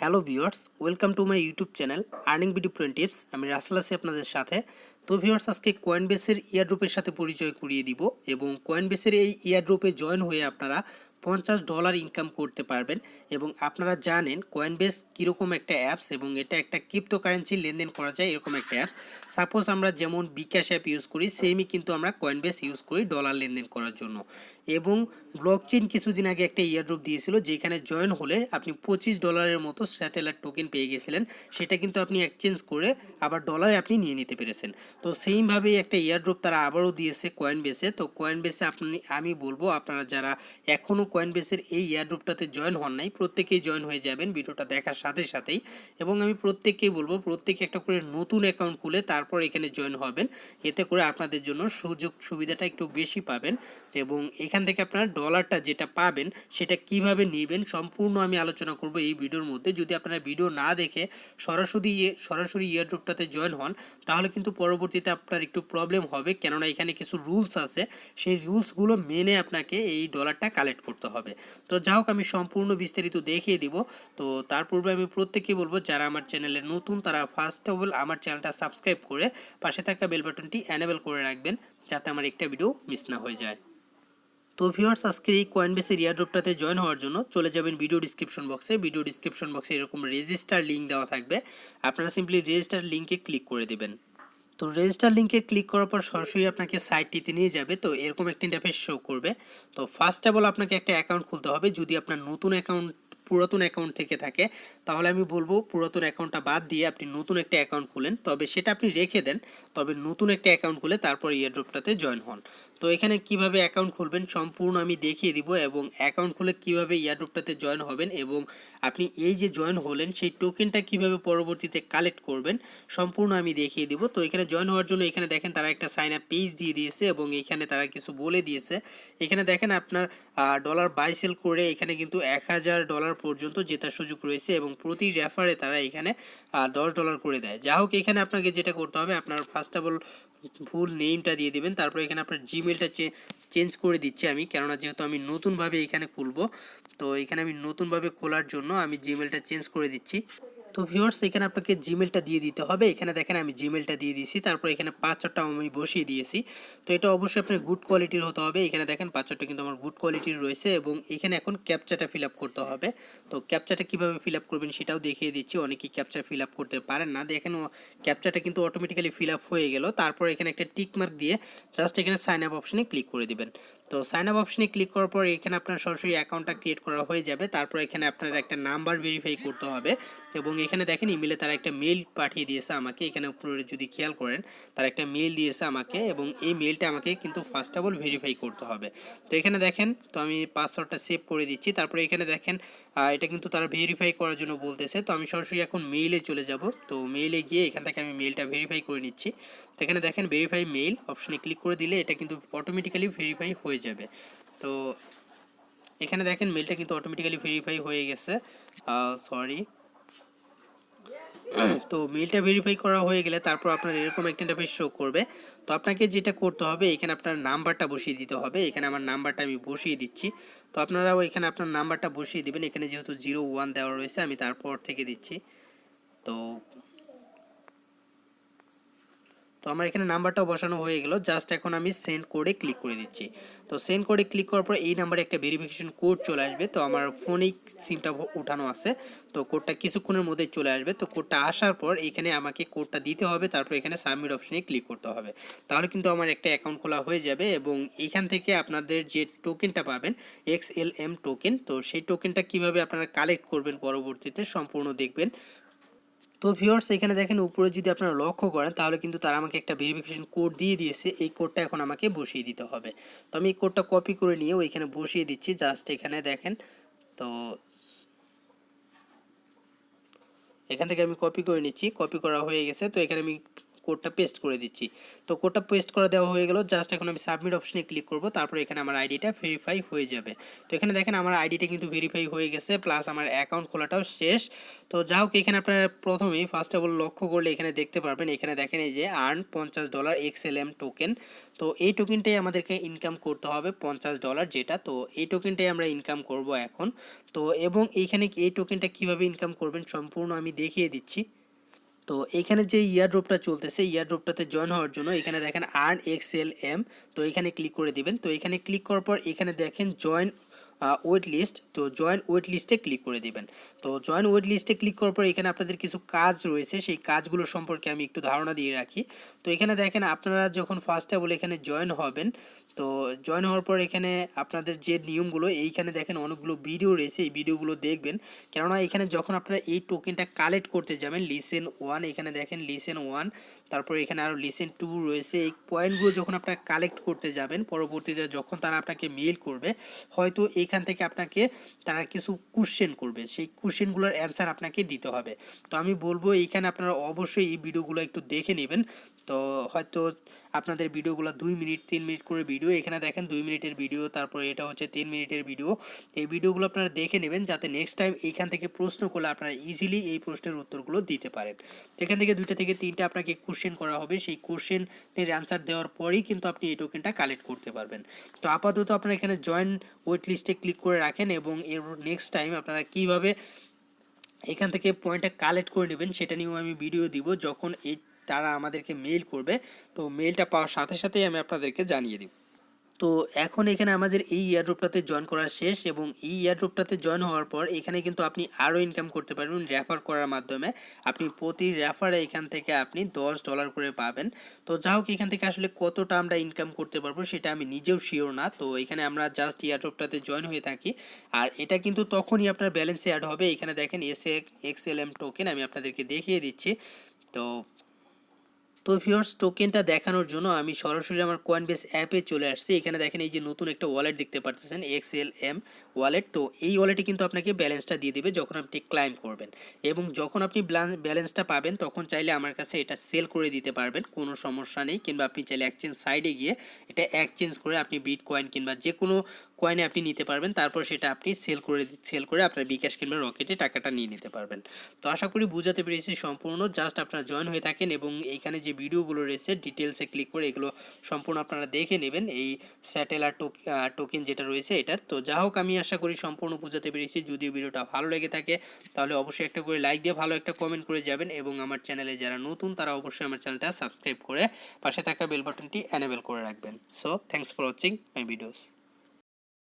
Hello viewers, welcome to my YouTube channel earning BD প্রেন tips. আমি রাসেল আছি আপনাদের সাথে। তো ভিউয়ার্স, আজকে কয়েনবেসের ইয়ারড্রপের সাথে পরিচয় করিয়ে দিব এবং কয়েনবেসের এই ইয়ারড্রপে জয়েন হয়ে আপনারা পঞ্চাশ ডলার ইনকাম করতে পারবেন এবং আপনারা জানেন কয়েনবেস কীরকম একটা অ্যাপস এবং এটা একটা ক্রিপ্টোকারেন্সি লেনদেন করা যায় এরকম একটা অ্যাপস সাপোজ আমরা যেমন বিকাশ অ্যাপ ইউজ করি সেমই কিন্তু আমরা কয়েনবেস ইউজ করি ডলার লেনদেন করার জন্য। এবং ব্লকচেন কিছুদিন আগে একটা ইয়ারড্রপ দিয়েছিল, যেখানে জয়েন হলে আপনি পঁচিশ ডলারের মতো স্যাটেলাইট টোকেন পেয়ে গেছিলেন। সেটা কিন্তু আপনি এক্সচেঞ্জ করে আবার ডলারে আপনি নিয়ে নিতে পেরেছেন। তো সেইমভাবেই একটা ইয়ারড্রপ তারা আবারও দিয়েছে কয়েন বেসে তো কয়েন বেসে আপনি, আমি বলব আপনারা যারা এখনও কয়েন বেসের এই ইয়ারড্রপটাতে জয়েন হন নাই, প্রত্যেকেই জয়েন হয়ে যাবেন ভিডিওটা দেখার সাথে সাথেই। এবং আমি প্রত্যেককেই বলব, প্রত্যেকে একটা করে নতুন অ্যাকাউন্ট খুলে তারপর এখানে জয়েন হবেন। এতে করে আপনাদের জন্য সুযোগ সুবিধাটা একটু বেশি পাবেন। এবং এখান থেকে আপনারা ডলারটা যেটা পাবেন, সেটা কীভাবে নেবেন, সম্পূর্ণ আমি আলোচনা করব এই ভিডিওর মধ্যে। যদি আপনারা ভিডিও না দেখে সরাসরি সরাসরি ইয়ারড্রপটাতে জয়েন হন, তাহলে কিন্তু পরবর্তীতে আপনার একটু প্রবলেম হবে। কেননা এখানে কিছু রুলস আছে, সেই রুলসগুলো মেনে আপনাকে এই ডলারটা কালেক্ট করতে হবে। তো যা হোক, আমি সম্পূর্ণ বিস্তারিত দেখিয়ে দিব। তো তার পূর্বে আমি প্রত্যেকেই বলব, যারা আমার চ্যানেলে নতুন, তারা ফার্স্ট অফ অল আমার চ্যানেলটা সাবস্ক্রাইব করে পাশে থাকা বেল বাটনটি অ্যানেবল করে রাখবেন, যাতে আমার একটা ভিডিও মিস না হয়ে যায়। তো ভিউয়ার্স আজকের এই কয়েনবেসের ইয়ারড্রপটাতে জয়েন হওয়ার জন্য চলে যাবেন ভিডিও ডিসক্রিপশন বক্সে ভিডিও ডিসক্রিপশন বক্সে এরকম রেজিস্টার লিঙ্ক দেওয়া থাকবে। আপনারা সিম্পলি রেজিস্টার লিঙ্কে ক্লিক করে দেবেন। তো রেজিস্টার লিঙ্কে ক্লিক করার পর সরাসরি আপনাকে সাইটটিতে নিয়ে যাবে। তো এরকম একটি ইন্টারফেস শো করবে। তো ফার্স্ট অফ অল আপনাকে একটা অ্যাকাউন্ট খুলতে হবে। যদি আপনার নতুন অ্যাকাউন্ট পুরাতন অ্যাকাউন্ট থেকে থাকে, তাহলে আমি বলব পুরাতন অ্যাকাউন্টটা বাদ দিয়ে আপনি নতুন একটা অ্যাকাউন্ট খুলেন। তবে সেটা আপনি রেখে দেন। তবে নতুন একটা অ্যাকাউন্ট খুলে তারপর ইয়ারড্রপটাতে জয়েন হন। তো এখানে কীভাবে অ্যাকাউন্ট খুলবেন সম্পূর্ণ আমি দেখিয়ে দিব এবং অ্যাকাউন্ট খুলে কীভাবে ইয়ারড্রপটাতে জয়েন হবেন এবং আপনি এই যে জয়েন হলেন সেই টোকেনটা কীভাবে পরবর্তীতে কালেক্ট করবেন সম্পূর্ণ আমি দেখিয়ে দিব। তো এখানে জয়েন হওয়ার জন্য এখানে দেখেন তারা একটা সাইন আপ পেজ দিয়ে দিয়েছে এবং এখানে তারা কিছু বলে দিয়েছে। এখানে দেখেন আপনার ডলার বাই সেল করে এখানে কিন্তু এক হাজার ডলার পর্যন্ত জেতার সুযোগ রয়েছে এবং প্রতি রেফারে তারা এখানে দশ ডলার করে দেয়। যা হোক এখানে আপনাকে যেটা করতে হবে, আপনার ফার্স্ট অফ অল ভুল নেমটা দিয়ে দেবেন, তারপর এখানে আপনার জিমেলটা চেঞ্জ করে দিচ্ছি আমি, কেননা যেহেতু আমি নতুনভাবে এখানে খুলবো, তো এখানে আমি নতুনভাবে খোলার জন্য আমি জিমেলটা চেঞ্জ করে দিচ্ছি। তো ভিউয়ার্স এখানে আপনাকে জিমেলটা দিয়ে দিতে হবে। এখানে দেখেন আমি জিমেলটা দিয়ে দিয়েছি, তারপর এখানে পাঁচটা আমি বসিয়ে দিয়েছি। তো এটা অবশ্যই আপনার গুড কোয়ালিটির হতে হবে। এখানে দেখেন পাঁচটা কিন্তু আমার গুড কোয়ালিটির রয়েছে এবং এখানে এখন ক্যাপচাটা ফিল আপ করতে হবে। তো ক্যাপচাটা কীভাবে ফিল আপ করবেন সেটাও দেখিয়ে দিচ্ছি। অনেকেই ক্যাপচা ফিল আপ করতে পারেন না। দেখেন ক্যাপচাটা কিন্তু অটোমেটিক্যালি ফিল আপ হয়ে গেল। তারপর এখানে একটা টিক মার্ক দিয়ে জাস্ট এখানে সাইন আপ অপশনে ক্লিক করে দিবেন। তো সাইন আপ অপশনে ক্লিক করার পর এখানে আপনার সরাসরি অ্যাকাউন্টটা ক্রিয়েট করা হয়ে যাবে। তারপর এখানে আপনার একটা নাম্বার ভেরিফাই করতে হবে এবং এখানে দেখেন ইমেলে তারা একটা মেল পাঠিয়ে দিয়েছে আমাকে। এখানে উপরে যদি খেয়াল করেন, তারা একটা মেল দিয়েছে আমাকে এবং এই মেলটা আমাকে কিন্তু ফার্স্ট অফ অল ভেরিফাই করতে হবে। তো এখানে দেখেন, তো আমি পাসওয়ার্ডটা সেভ করে দিচ্ছি। তারপরে এখানে দেখেন এটা কিন্তু তারা ভেরিফাই করার জন্য বলতেছে। তো আমি সরাসরি এখন মেইলে চলে যাব। তো মেইলে গিয়ে এখান থেকে আমি মেইলটা ভেরিফাই করে নিচ্ছি। তো এখানে দেখেন ভেরিফাই মেইল অপশনে ক্লিক করে দিলে এটা কিন্তু অটোমেটিক্যালি ভেরিফাই হয়ে যাবে। তো এখানে দেখেন মেলটা কিন্তু অটোমেটিক্যালি ভেরিফাই হয়ে গেছে। সরি তো মেলটা ভেরিফাই করা হয়ে গেলে তারপর আপনার এরকম একটা ইন্টারফেস শো করবে। তো আপনাকে যেটা করতে হবে, এখানে আপনার নাম্বারটা বসিয়ে দিতে হবে। এখানে আমার নাম্বারটা আমি বসিয়ে দিচ্ছি। তো আপনারাও এখানে আপনার নাম্বারটা বসিয়ে দিবেন। এখানে যেহেতু জিরো ওয়ান দেওয়া রয়েছে, আমি তারপর থেকে দিচ্ছি। তো তো আমার এখানে নাম্বারটাও বসানো হয়ে গেল। জাস্ট এখন আমি সেন্ড কোডে ক্লিক করে দিচ্ছি। তো সেন্ড কোডে ক্লিক করার পর এই নাম্বারে একটা ভেরিফিকেশন কোড চলে আসবে। তো আমার ফোনেই সিমটা উঠানো আছে। তো কোডটা কিছুক্ষণের মধ্যে চলে আসবে। তো কোডটা আসার পর এখানে আমাকে কোডটা দিতে হবে। তারপর এখানে সাবমিট অপশনে ক্লিক করতে হবে। তাহলে কিন্তু আমার একটা অ্যাকাউন্ট খোলা হয়ে যাবে এবং এখান থেকে আপনাদের যে টোকেনটা পাবেন এক্স এল এম টোকেন তো সেই টোকেনটা কীভাবে আপনারা কালেক্ট করবেন পরবর্তীতে সম্পূর্ণ দেখবেন। তো ভিউয়ার্স এখানে দেখেন উপরে যদি আপনারা লক্ষ্য করেন, তাহলে কিন্তু তারা আমাকে একটা ভেরিফিকেশন কোড দিয়ে দিয়েছে। এই কোডটা এখন আমাকে বসিয়ে দিতে হবে। তো আমি এই কোডটা কপি করে নিয়ে ওইখানে বসিয়ে দিচ্ছি। জাস্ট এখানে দেখেন, তো এখান থেকে আমি কপি করে নিচ্ছি। কপি করা হয়ে গেছে। তো এখানে আমি কোডটা পেস্ট করে দিচ্ছি। তো কোডটা পেস্ট করে দেওয়া হয়ে গেল। জাস্ট এখন আমি সাবমিট অপশনে ক্লিক করব। তারপর এখানে আমার আইডিটা ভেরিফাই হয়ে যাবে। তো এখানে দেখেন আমার আইডিটা কিন্তু ভেরিফাই হয়ে গেছে প্লাস আমার অ্যাকাউন্ট খোলাটাও শেষ। তো যা হোক, এখানে আপনারা প্রথমেই ফার্স্ট অফ অল লক্ষ্য করলে এখানে দেখতে পারবেন, এখানে দেখেন এই যে আর্ন পঞ্চাশ ডলার এক্সএলএম টোকেন তো এই টোকেনটাই আমাদেরকে ইনকাম করতে হবে, পঞ্চাশ ডলার যেটা। তো এই টোকেনটাই আমরা ইনকাম করব এখন। তো এবং এইখানে এই টোকেনটা কীভাবে ইনকাম করবেন, সম্পূর্ণ আমি দেখিয়ে দিচ্ছি। তো এখানে যে ইয়ার ড্রপটা চলতেছে ইয়ার ড্রপটাতে জয়েন হওয়ার জন্য এখানে দেখেন আর্ন এক্সএল এম তো এখানে ক্লিক করে দিবেন। তো এখানে ক্লিক করার পর এখানে দেখেন জয়েন ওয়েট লিস্ট তো জয়েন ওয়েট লিস্টে ক্লিক করে দিবেন। তো জয়েন ওয়েট লিস্টে ক্লিক করার পর এখানে আপনাদের কিছু কাজ রয়েছে, সেই কাজগুলো সম্পর্কে আমি একটু ধারণা দিয়ে রাখি। তো এখানে দেখেন, আপনারা যখন ফার্স্ট বলে এখানে জয়েন হবেন, তো জয়েন হওয়ার পর এখানে আপনাদের যে নিয়মগুলো, এইখানে দেখেন অনেকগুলো ভিডিও রয়েছে, এই ভিডিওগুলো দেখবেন। কেননা এখানে যখন আপনারা এই টোকেনটা কালেক্ট করতে যাবেন লিসেন ওয়ান এখানে দেখেন লিসেন ওয়ান তারপর এখানে আরও লিসেন টু রয়েছে। এই পয়েন্টগুলো যখন আপনারা কালেক্ট করতে যাবেন, পরবর্তীতে যখন তারা আপনাকে মেল করবে, হয়তো এইখান থেকে আপনাকে তারা কিছু কোশ্চেন করবে। সেই কোশ্চেনগুলোর অ্যান্সার আপনাকে দিতে হবে। তো আমি বলব, এইখানে আপনারা অবশ্যই এই ভিডিওগুলো একটু দেখে নেবেন। তো হয়তো আপনাদের ভিডিওগুলো দুই মিনিট, তিন মিনিট করে ভিডিও। এখানে দেখেন দুই মিনিটের ভিডিও, তারপর এটা হচ্ছে তিন মিনিটের ভিডিও। এই ভিডিওগুলো আপনারা দেখে নেবেন যাতে নেক্সট টাইম এইখান থেকে প্রশ্ন করলে আপনারা ইজিলি এই প্রশ্নের উত্তরগুলো দিতে পারেন। এখান থেকে দুইটা থেকে তিনটা আপনাকে কোশ্চেন করা হবে। সেই কোশ্চেনের অ্যান্সার দেওয়ার পরেই কিন্তু আপনি এই টোকেনটা কালেক্ট করতে পারবেন। তো আপাতত আপনারা এখানে জয়েন ওয়েট লিস্টে ক্লিক করে রাখেন এবং এর নেক্সট টাইম আপনারা কীভাবে এখান থেকে পয়েন্টটা কালেক্ট করে নেবেন, সেটা নিয়েও আমি ভিডিও দিব। যখন এই তারা আমাদেরকে মেল করবে। তো মেলটা পাওয়ার সাথে সাথেই আমি আপনাদেরকে জানিয়ে দিব। তো এখন এখানে আমাদের এই ইয়ারড্রপটাতে জয়েন করা শেষ এবং এই ইয়ারড্রপটাতে জয়েন হওয়ার পর এখানে কিন্তু আপনি আরও ইনকাম করতে পারবেন রেফার করার মাধ্যমে। আপনি প্রতি রেফারে এখান থেকে আপনি দশ ডলার করে পাবেন। তো যা হোক, এখান থেকে আসলে কতটা আমরা ইনকাম করতে পারব সেটা আমি নিজেও শিওর না। তো এখানে আমরা জাস্ট ইয়ারড্রপটাতে জয়েন হয়ে থাকি। আর এটা কিন্তু তখনই আপনার ব্যালেন্সে অ্যাড হবে। এখানে দেখেন S X L M token আমি আপনাদেরকে দেখিয়ে দিচ্ছি। তো তো ভিউয়ার্স টোকেনটা দেখানোর জন্য আমি সরাসরি আমার কয়েনবেস অ্যাপে চলে আসছি। এখানে দেখেন এই যে নতুন একটা ওয়ালেট দেখতে পাচ্ছেন এক্স এল এম ওয়ালেট তো এই ওয়ালেটে কিন্তু আপনাকে ব্যালেন্সটা দিয়ে দেবে যখন আপনি ক্লাইম করবেন। এবং যখন আপনি ব্যালেন্সটা পাবেন, তখন চাইলে আমার কাছে এটা সেল করে দিতে পারবেন, কোনো সমস্যা নেই। কিংবা আপনি চাইলে এক্সচেঞ্জ সাইডে গিয়ে এটা এক্সচেঞ্জ করে আপনি বিট কয়েন কিংবা যে কোনো কয়েনে আপনি নিতে পারবেন, তারপর সেটা আপনি সেল করে সেল করে আপনার বিকাশ কিংবা রকেটে টাকাটা নিয়ে নিতে পারবেন। তো আশা করি বুঝাতে পেরেছি সম্পূর্ণ জাস্ট আপনারা জয়েন হয়ে থাকেন এবং এইখানে যে ভিডিওগুলো রয়েছে ডিটেলসে ক্লিক করে এগুলো সম্পূর্ণ আপনারা দেখে নেবেন, এই স্যাটেলার টোকেন যেটা রয়েছে এটার। তো যা হোক, আমি আশা করি সম্পূর্ণ বুঝাতে পেরেছি। যদি ভিডিওটা ভালো লেগে থাকে, তাহলে অবশ্যই একটা করে লাইক দিয়ে ভালো একটা কমেন্ট করে যাবেন এবং আমার চ্যানেলে যারা নতুন, তারা অবশ্যই আমার চ্যানেলটা সাবস্ক্রাইব করে পাশে থাকা বেল বাটনটি এনেবেল করে রাখবেন। So thanks for watching my videos